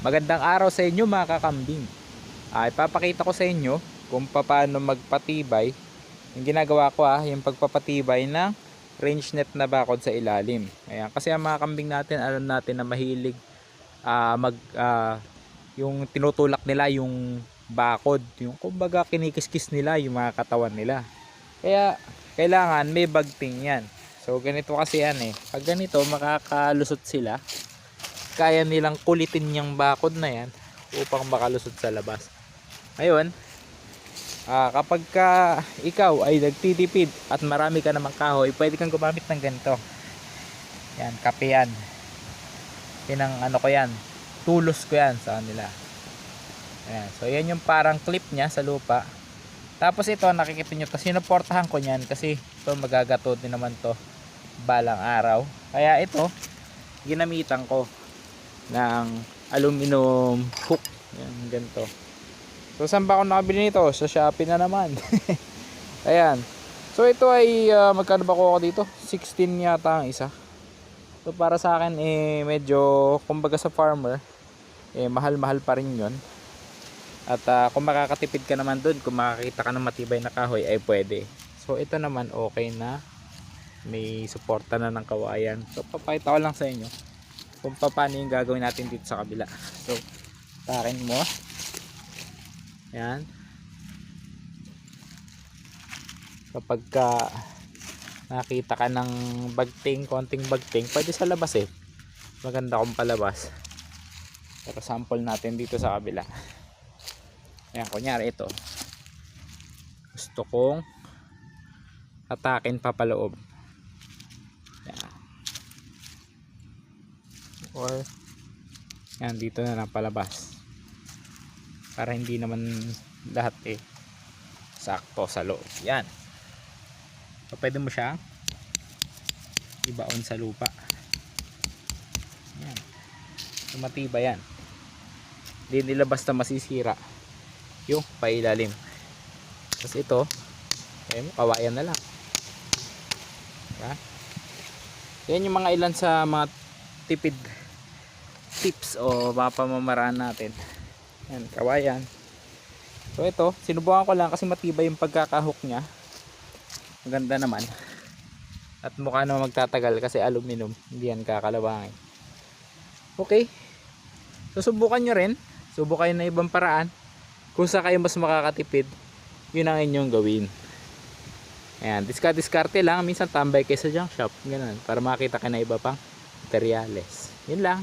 Magandang araw sa inyo mga kakambing. Ah, ipapakita ko sa inyo kung paano magpatibay. Yung ginagawa ko ah, yung pagpapatibay ng range net na bakod sa ilalim. Ayan, kasi ang mga kambing natin, alam natin na mahilig ah, mag ah, yung tinutulak nila yung bakod, yung kumbaga kinikiskis nila yung mga katawan nila. Kaya kailangan may bagting yan. So ganito kasi yan eh. Pag ganito makakalusot sila kaya nilang kulitin yung bakod na yan upang makalusot sa labas. Ngayon, ah, kapag ka ikaw ay nagtitipid at marami ka namang kahoy, pwede kang gumamit ng ganito. Yan, kape yan. Yan ang ano ko yan. Tulos ko yan sa kanila. Ayan. So, yan yung parang clip niya sa lupa. Tapos ito, nakikita nyo to. Sinuportahan ko yan kasi ito magagatod din naman to balang araw. Kaya ito, ginamitan ko ng aluminum hook. Yan, ganito. So, saan ba ako nakabili nito? Sa Shopee na naman. Ayan. So, ito ay, ah, magkano ba ko dito? 16 yata ang isa. So, para sa akin, eh, medyo, kumbaga sa farmer, eh, mahal-mahal pa rin yon At ah, kung makakatipid ka naman doon, kung makakita ka ng matibay na kahoy, ay pwede. So, ito naman, okay na. May suporta na ng kawayan. So, papakita ko lang sa inyo kung pa- paano yung gagawin natin dito sa kabila. So, takin mo. Yan. Kapag ka nakita ka ng bagting, konting bagting, pwede sa labas eh. Maganda kung palabas. Pero sample natin dito sa kabila. Ayan, kunyari ito. Gusto kong hatakin pa paloob. Or yan, dito na lang palabas. Para hindi naman lahat eh sakto sa loob. Yan. So, pwede mo siya ibaon sa lupa. Yan. So, yan. Hindi nila basta masisira yung pailalim. Tapos ito, eh, kawayan na lang. Diba? Yan yung mga ilan sa mga tipid tips o mga pamamaraan natin. Yan, kawayan. So ito, sinubukan ko lang kasi matibay yung pagkakahok niya. Maganda naman. At mukha naman magtatagal kasi aluminum. Hindi yan kakalawangin. Okay. So subukan nyo rin. Subukan na ibang paraan. Kung sa kayo mas makakatipid, yun ang inyong gawin. Ayan, diska-diskarte lang. Minsan tambay kayo sa junk shop. Ganun. Para makita ka na iba pang materials. Yun lang.